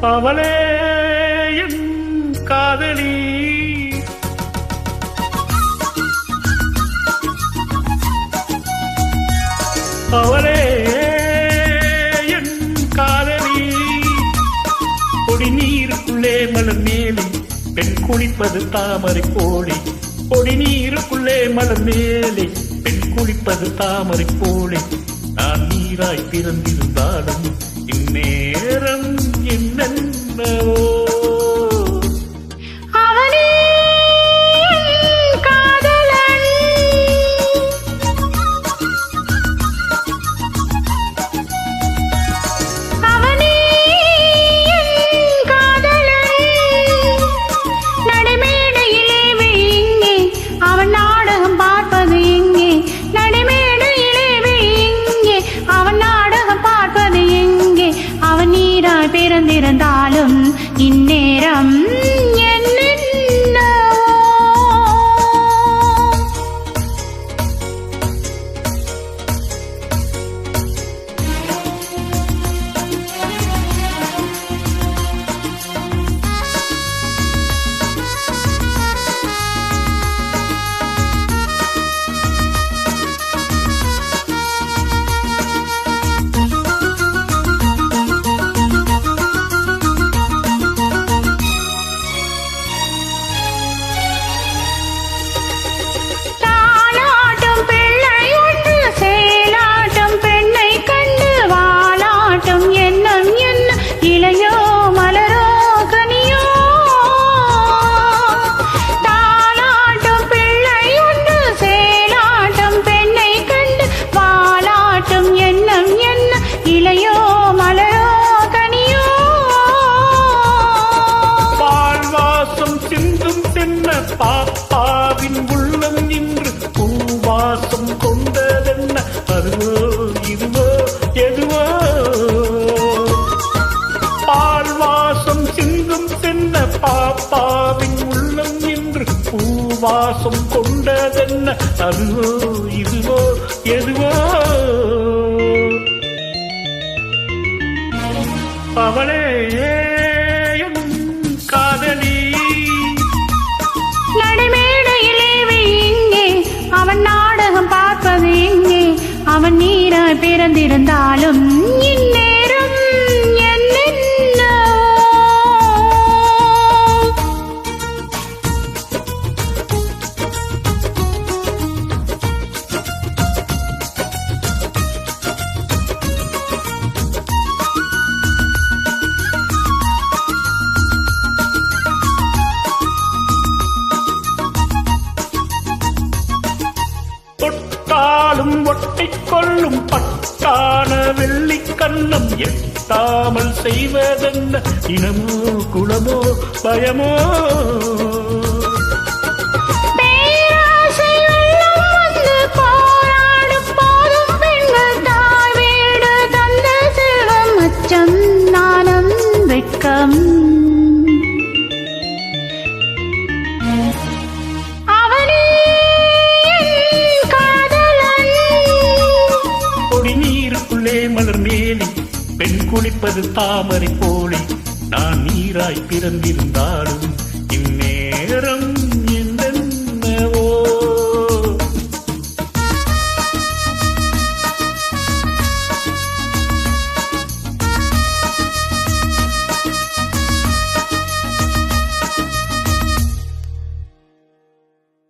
அவளே என் காதலி. அவளே என் காதலி. கொடிநீருக்குள்ளே மலர் மேலே பெண் குளிப்பது தாமரை போலே. கொடிநீருக்குள்ளே மலர் மேலே பெண் குளிப்பது தாமரை போலே. நான் நீராய் பிறந்திருந்தாலும் இன்னே பிறந்திருந்தாலும் இந்நேரம் தென்ன பாப்பாவின் உள்ளம் இன்று பூவாசம் கொண்டதென்ன? அதுவோ இதுவோ எதுவோ? பால்வாசம் சிந்தும் தென்ன பாப்பாவின் உள்ளம் இன்று பூவாசம் கொண்டதென்ன? அதுவோ இதுவோ எதுவோ? அவன் நீராய் பிறந்திருந்தாலும் இந்நேரம் ஒட்டிக் கொள்ளும் பட்டான வெள்ளி கண்ணம் எட்டாமல் செய்வதென்ன இனமோ குளமோ பயமோ? மலர் மேலே பெண் குளிப்பது தாமரை போலே நான் நீராய் பிறந்திருந்தாலும் இந்நேரம்